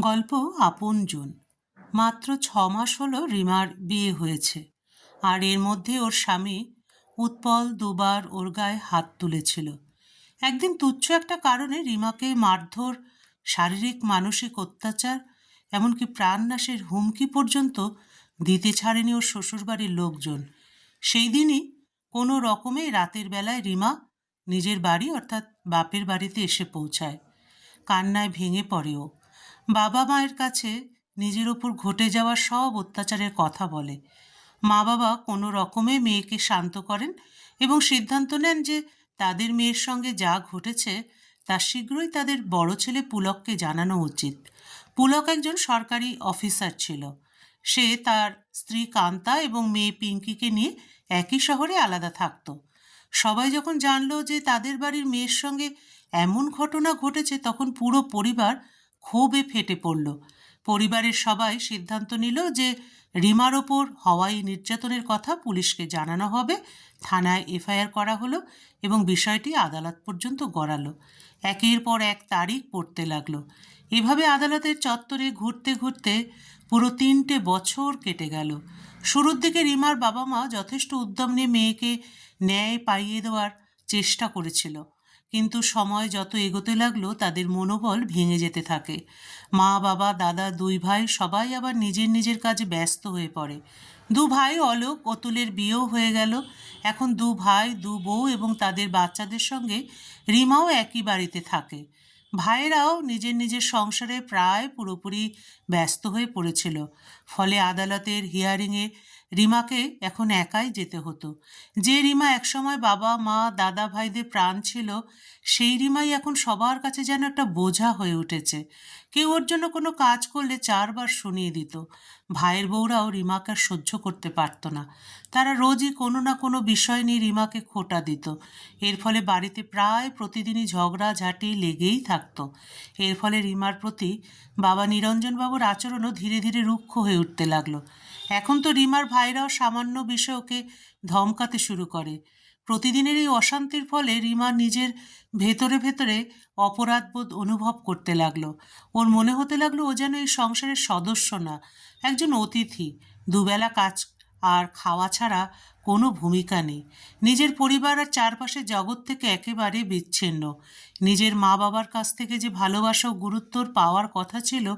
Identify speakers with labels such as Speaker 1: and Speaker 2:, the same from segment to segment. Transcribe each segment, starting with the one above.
Speaker 1: গল্প আপন আপনজন। মাত্র ছ মাস হলো রিমার বিয়ে হয়েছে আর এর মধ্যে ওর স্বামী উৎপল দুবার ওর গায়ে হাত তুলেছিল। একদিন তুচ্ছ একটা কারণে রিমাকে মারধর, শারীরিক, মানসিক অত্যাচার, এমনকি প্রাণনাশের হুমকি পর্যন্ত দিতে ছাড়েনি ওর শ্বশুরবাড়ির লোকজন। সেই দিনই কোনো রকমে রাতের বেলায় রিমা নিজের বাড়ি অর্থাৎ বাপের বাড়িতে এসে পৌঁছায়। কান্নায় ভেঙে পড়ে ও। বাবা মায়ের কাছে নিজের ওপর ঘটে যাওয়া সব অত্যাচারের কথা বলে। মা বাবা কোনো রকমে মেয়েকে শান্ত করেন এবং সিদ্ধান্ত নেন যে তাদের মেয়ের সঙ্গে যা ঘটেছে তা শীঘ্রই তাদের বড় ছেলে পুলককে জানানো উচিত। পুলক একজন সরকারি অফিসার ছিল। সে তার স্ত্রী কান্তা এবং মেয়ে পিঙ্কিকে নিয়ে একই শহরে আলাদা থাকতো। সবাই যখন জানলো যে তাদের বাড়ির মেয়ের সঙ্গে এমন ঘটনা ঘটেছে, তখন পুরো পরিবার ক্ষোভে ফেটে পড়ল। পরিবারের সবাই সিদ্ধান্ত নিল যে রিমার ওপর হওয়াই নির্যাতনের কথা পুলিশকে জানানো হবে, থানায় এফআইআর করা হলো এবং বিষয়টি আদালত পর্যন্ত গড়ালো। একের পর এক তারিখ পড়তে লাগল। এভাবে আদালতের চত্বরে ঘুরতে ঘুরতে পুরো তিনটে বছর কেটে গেল। শুরুর দিকে রিমার বাবা মা যথেষ্ট উদ্যম নিয়ে মেয়েকে ন্যায় পাইয়ে দেওয়ার চেষ্টা করেছিল। কিন্তু সময় যত এগোতে লাগল, তাদের মনোবল ভেঙে যেতে থাকে। মা, বাবা, দাদা, দুই ভাই সবাই আবার নিজের নিজের কাজে ব্যস্ত হয়ে পড়ে। দু ভাই অলোক, অতুলের বিয়েও হয়ে গেল। এখন দু ভাই, দু বউ এবং তাদের বাচ্চাদের সঙ্গে রিমাও একই বাড়িতে থাকে। ভাইয়েরাও নিজের নিজের সংসারে প্রায় পুরোপুরি ব্যস্ত হয়ে পড়েছিল। ফলে আদালতের হিয়ারিংয়ে রিমাকে এখন একাই যেতে হতো। যে রিমা একসময় বাবা, মা, দাদা, ভাইদের প্রাণ ছিল, সেই রিমাই এখন সবার কাছে যেন একটা বোঝা হয়ে উঠেছে। কেউ ওর জন্য কোনো কাজ করলে চারবার শুনিয়ে দিত। ভাইয়ের বউরাও রিমাকে আর সহ্য করতে পারতো না। তারা রোজই কোনো না কোনো বিষয় নিয়ে রিমাকে খোটা দিত। এর ফলে বাড়িতে প্রায় প্রতিদিনই ঝগড়া, ঝাঁটি লেগেই থাকতো। এর ফলে রিমার প্রতি বাবা নিরঞ্জনবাবুর আচরণও ধীরে ধীরে রুক্ষ হয়ে উঠতে লাগল। এখন তো রিমার ভাইরাও সামান্য বিষয়ে ওকে ধমকাতে শুরু করে। প্রতিদিনের এই অশান্তির ফলে রিমা নিজের ভেতরে ভেতরে অপরাধবোধ অনুভব করতে লাগল। ওর মনে হতে লাগল ও যেন এই সংসারের সদস্য না, একজন অতিথি। দুবেলা কাজ আর খাওয়া ছাড়া কোনো ভূমিকা নেই। নিজের পরিবার আর চারপাশের জগৎ থেকে একেবারে বিচ্ছিন্ন। নিজের মা বাবার কাছ থেকে যে ভালোবাসা ও গুরুত্বর পাওয়ার কথা ছিল,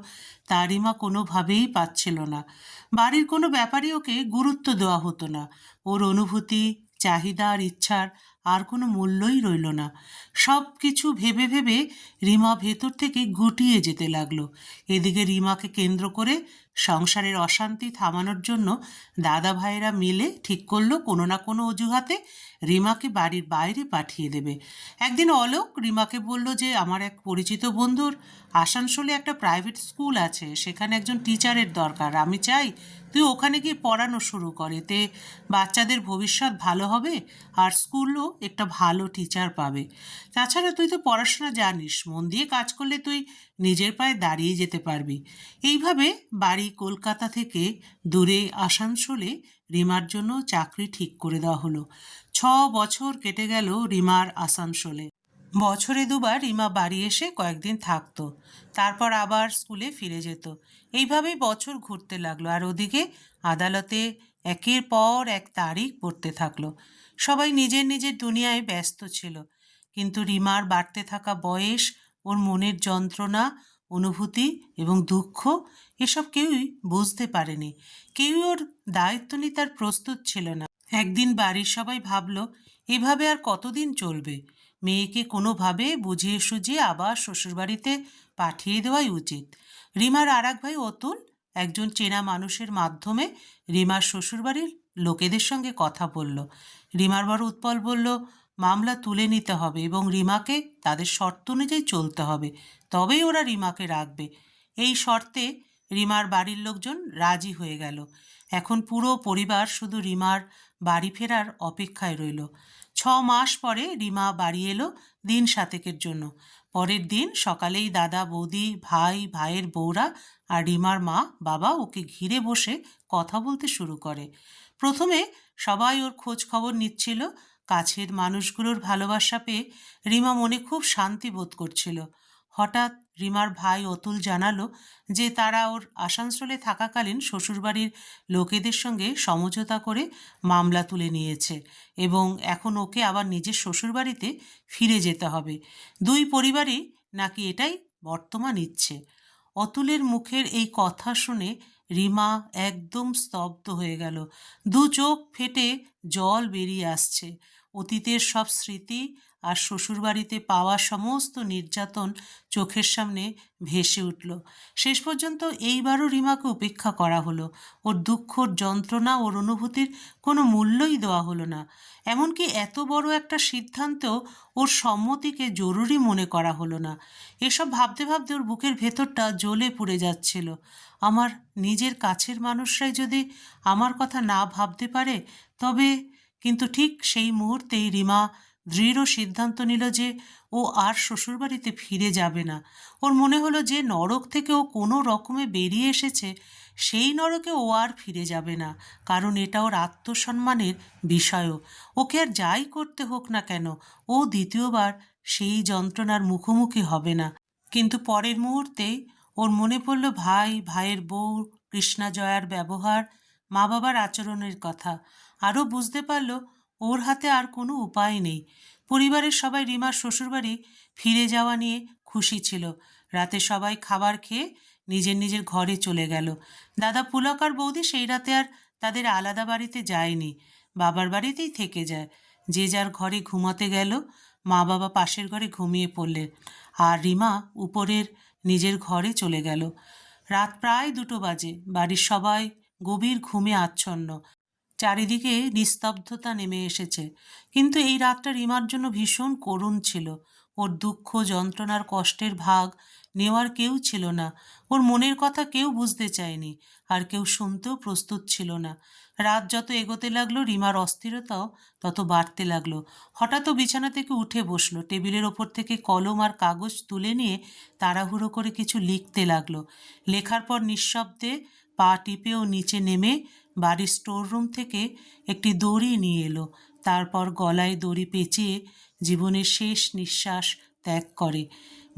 Speaker 1: তারই মা কোনোভাবেই পাচ্ছিল না। বাড়ির কোনো ব্যাপারই ওকে গুরুত্ব দেওয়া হতো না। ওর অনুভূতি, চাহিদা আর ইচ্ছার আর কোনো মূল্যই রইল না। সব কিছু ভেবে ভেবে রিমা ভেতর থেকে গুটিয়ে যেতে লাগল। এদিকে রিমাকে কেন্দ্র করে সংসারের অশান্তি থামানোর জন্য দাদা ভাইয়েরা মিলে ঠিক করল কোনো না কোনো অজুহাতে রিমাকে বাড়ির বাইরে পাঠিয়ে দেবে। একদিন অলোক রিমাকে বলল যে, আমার এক পরিচিত বন্ধুর আসানসোলে একটা প্রাইভেট স্কুল আছে, সেখানে একজন টিচারের দরকার। আমি চাই তুই ওখানে গিয়ে পড়ানো শুরু কর, এতে বাচ্চাদের ভবিষ্যৎ ভালো হবে আর স্কুলও একটা ভালো টিচার পাবে। তাছাড়া তুই তো পড়াশোনা জানিস, মন দিয়ে কাজ করলে তুই নিজের পায়ে দাঁড়িয়ে যেতে পারবি। এইভাবে বাড়ি কলকাতা থেকে দূরে আসানসোলে রিমার জন্য চাকরি ঠিক করে দেওয়া হলো। ছ বছর কেটে গেল রিমার আসানসোলে। বছরে দুবার রিমা বাড়ি এসে কয়েকদিন থাকতো, তারপর আবার স্কুলে ফিরে যেত। এইভাবেই বছর ঘুরতে লাগল আর ওদিকে আদালতে একের পর এক তারিখ পড়তে থাকল। সবাই নিজের নিজের দুনিয়ায় ব্যস্ত ছিল। কিন্তু রিমার বাড়তে থাকা বয়স, ওর মনের যন্ত্রণা, অনুভূতি এবং দুঃখ, এসব কেউই বুঝতে পারেনি। কেউই ওর দায়িত্ব নিতে আর প্রস্তুত ছিল না। একদিন বাড়ির সবাই ভাবল, এভাবে আর কতদিন চলবে? মেয়েকে কোনোভাবে বুঝিয়ে সুঝিয়ে আবার শ্বশুরবাড়িতে পাঠিয়ে দেওয়াই উচিত। রিমার আর ভাই অতুল, একজন চেনা মানুষের মাধ্যমে রিমার শ্বশুরবাড়ির লোকেদের সঙ্গে কথা বলল। রিমার বড় উৎপল বলল, মামলা তুলে নিতে হবে এবং রিমাকে তাদের শর্ত অনুযায়ী চলতে হবে। তবেই ওরা রিমাকে রাখবে। এই শর্তে রিমার বাড়ির লোকজন রাজি হয়ে গেল। এখন পুরো পরিবার শুধু রিমার বাড়ি ফেরার অপেক্ষায় রইল। ছ মাস পরে রিমা বাড়ি এলো দিন সাতেকের জন্য। পরের দিন সকালেই দাদা, বৌদি, ভাই, ভাইয়ের বউরা আর রিমার মা, বাবা ওকে ঘিরে বসে কথা বলতে শুরু করে। প্রথমে সবাই ওর খোঁজ খবর নিচ্ছিল, কাছের মানুষগুলোর ভালোবাসা পেয়ে রিমা মনে খুব শান্তি বোধ করছিল। হঠাৎ রিমার ভাই অতুল জানালো যে তারা ওর আসানসোলে থাকাকালীন শ্বশুরবাড়ির লোকেদের সঙ্গে সমঝোতা করে মামলা তুলে নিয়েছে এবং এখন ওকে আবার নিজের শ্বশুরবাড়িতে ফিরে যেতে হবে। দুই পরিবারই নাকি এটাই বর্তমান ইচ্ছে। অতুলের মুখের এই কথা শুনে রিমা একদম স্তব্ধ হয়ে গেল। দু চোখ ফেটে জল বেরিয়ে আসছে। অতীতের সব স্মৃতি আর শ্বশুরবাড়িতে পাওয়া সমস্ত নির্যাতন চোখের সামনে ভেসে উঠল। শেষ পর্যন্ত এইবারও রিমাকে উপেক্ষা করা হলো। ওর দুঃখর যন্ত্রণা, ওর অনুভূতির কোনো মূল্যই দেওয়া হলো না। এমনকি এত বড় একটা সিদ্ধান্তেও ওর সম্মতিকে জরুরি মনে করা হলো না। এসব ভাবতে ভাবতে ওর বুকের ভেতরটা জ্বলে পুড়ে যাচ্ছিল। আমার নিজের কাছের মানুষরাই যদি আমার কথা না ভাবতে পারে, তবে কিন্তু ঠিক সেই মুহূর্তেই রিমা দৃঢ় সিদ্ধান্ত নিল যে ও আর শ্বশুরবাড়িতে ফিরে যাবে না। ওর মনে হলো যে নরক থেকে ও কোনো রকমে বেরিয়ে এসেছে, সেই নরকে ও আর ফিরে যাবে না, কারণ এটা ওর আত্মসম্মানের বিষয়ও। ওকে আর যাই করতে হোক না কেন, ও দ্বিতীয়বার সেই যন্ত্রণার মুখোমুখি হবে না। কিন্তু পরের মুহূর্তেই ওর মনে পড়ল ভাই, ভাইয়ের বউ, কৃষ্ণা জয়ার ব্যবহার মা বাবার আচরণের কথা। আরও বুঝতে পারল ওর হাতে আর কোনো উপায় নেই। পরিবারের সবাই রিমার শ্বশুরবাড়ি ফিরে যাওয়া নিয়ে খুশি ছিল। রাতে সবাই খাবার খেয়ে নিজের নিজের ঘরে চলে গেল। দাদা পুলক আর বৌদি সেই রাতে আর তাদের আলাদা বাড়িতে যায়নি। বাবার বাড়িতেই থেকে যায়। যে যার ঘরে ঘুমাতে গেল, মা বাবা পাশের ঘরে ঘুমিয়ে পড়লেন আর রিমা উপরের নিজের ঘরে চলে গেল। রাত প্রায় দুটো বাজে। বাড়ির সবাই গভীর ঘুমে আচ্ছন্ন। চারিদিকে নিস্তব্ধতা নেমে এসেছে। কিন্তু এই রাতটা রিমার জন্য ভীষণ করুণ ছিল। ওর দুঃখ, যন্ত্রণার কষ্টের ভাগ নেওয়ার কেউ ছিল না। ওর মনের কথা কেউ বুঝতে চায়নি, আর কেউ শুনতেও প্রস্তুত ছিল না। রাত যত এগোতে লাগল, রিমার অস্থিরতাও তত বাড়তে লাগল। হঠাৎ বিছানা থেকে উঠে বসল। টেবিলের ওপর থেকে কলম আর কাগজ তুলে নিয়ে তাড়াহুড়ো করে কিছু লিখতে লাগল। লেখার পর নিঃশব্দে পা টিপে ও নিচে নেমে বাড়ির স্টোর রুম থেকে একটি দড়ি নিয়ে এলো। তারপর গলায় দড়ি পেঁচিয়ে জীবনের শেষ নিঃশ্বাস ত্যাগ করে।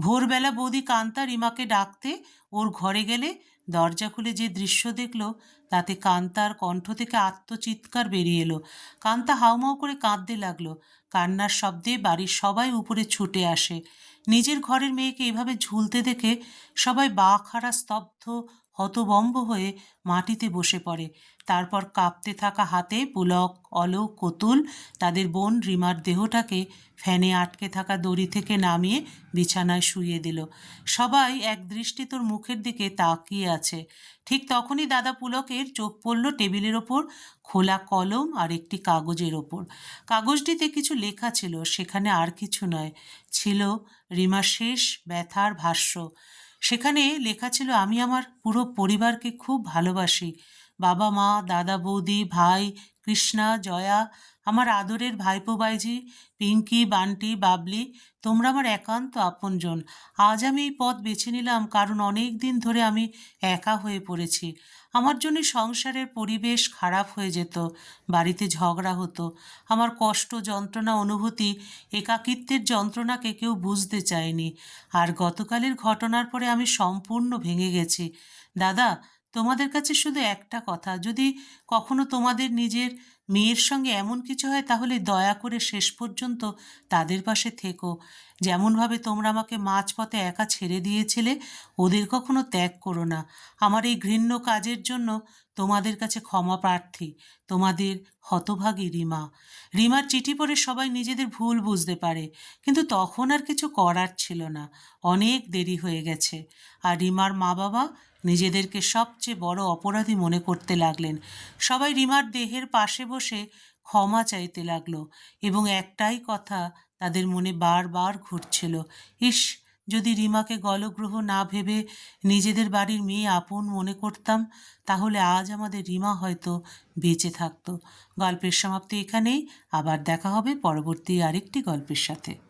Speaker 1: ভোরবেলা বৌদি কান্তা রিমাকে ডাকতে ওর ঘরে গেলে দরজা খুলে যে দৃশ্য দেখল, তাতে কান্তার কণ্ঠ থেকে আত্মচিৎকার বেরিয়ে এলো। কান্তা হাউমাউ করে কাঁদতে লাগল। কান্নার শব্দে বাড়ির সবাই উপরে ছুটে আসে। নিজের ঘরের মেয়েকে এভাবে ঝুলতে দেখে সবাই বাঘ স্তব্ধ হতবম্ব হয়ে মাটিতে বসে পড়ে। তারপর কাঁপতে থাকা হাতে পুলক, অলোক, কতুল, তাদের বোন রিমার দেহটাকে ফ্যানে আটকে থাকা দড়ি থেকে নামিয়ে বিছানায় শুইয়ে দিল। সবাই এক দৃষ্টি তোর মুখের দিকে তাকিয়ে আছে। ঠিক তখনই দাদা পুলকের চোখ পড়ল টেবিলের ওপর, খোলা কলম আর একটি কাগজের ওপর। কাগজটিতে কিছু লেখা ছিল, সেখানে আর কিছু নয়। ছিল রিমার শেষ ব্যথার ভাষ্য। সেখানে লেখা ছিল, আমি আমার পুরো পরিবারকে খুব ভালোবাসি। বাবা মা দাদা বৌদি ভাই, কৃষ্ণা, জয়া, আমার আদরের ভাইপো বাইজি পিঙ্কি, বান্টি, বাবলি, তোমরা আমার একান্ত আপনজন। আজ আমি এই পথ বেছে নিলাম কারণ অনেক দিন ধরে আমি একা হয়ে পড়েছি। আমার জন্য সংসারের পরিবেশ খারাপ হয়ে যেত, বাড়িতে ঝগড়া হতো। আমার কষ্ট, যন্ত্রণা, অনুভূতি, একাকিত্বের যন্ত্রণাকে কেউ বুঝতে চায়নি। আর গতকালের ঘটনার পরে আমি সম্পূর্ণ ভেঙে গেছি। দাদা তোমাদের কাছে শুধু একটা কথা, যদি কখনো তোমাদের নিজের মেয়ের সঙ্গে এমন কিছু হয়, তাহলে দয়া করে শেষ পর্যন্ত তাদের পাশে থেকো। যেমনভাবে তোমরা আমাকে মাঝপথে একা ছেড়ে দিয়েছিলে, ওদের কখনো ত্যাগ করো না। আমার এই ঘৃণ্য কাজের জন্য তোমাদের কাছে ক্ষমা প্রার্থী, তোমাদের হতভাগী রিমা। রিমার চিঠি পড়ে সবাই নিজেদের ভুল বুঝতে পারে, কিন্তু তখন আর কিছু করার ছিল না। অনেক দেরি হয়ে গেছে। আর রিমার মা বাবা নিজেদেরকে সবচেয়ে বড় অপরাধী মনে করতে লাগলেন। সবাই রিমার দেহের পাশে বসে ক্ষমা চাইতে লাগল এবং একটাই কথা তাদের মনে বারবার ঘুরছিল, ইস, যদি রিমাকে গলগ্রহ না ভেবে নিজেদের বাড়ির মেয়ে আপন মনে করতাম, তাহলে আজ আমাদের রিমা হয়তো বেঁচে থাকতো। গল্পের সমাপ্তি এখানেই, আবার দেখা হবে পরবর্তী আরেকটি গল্পের সাথে।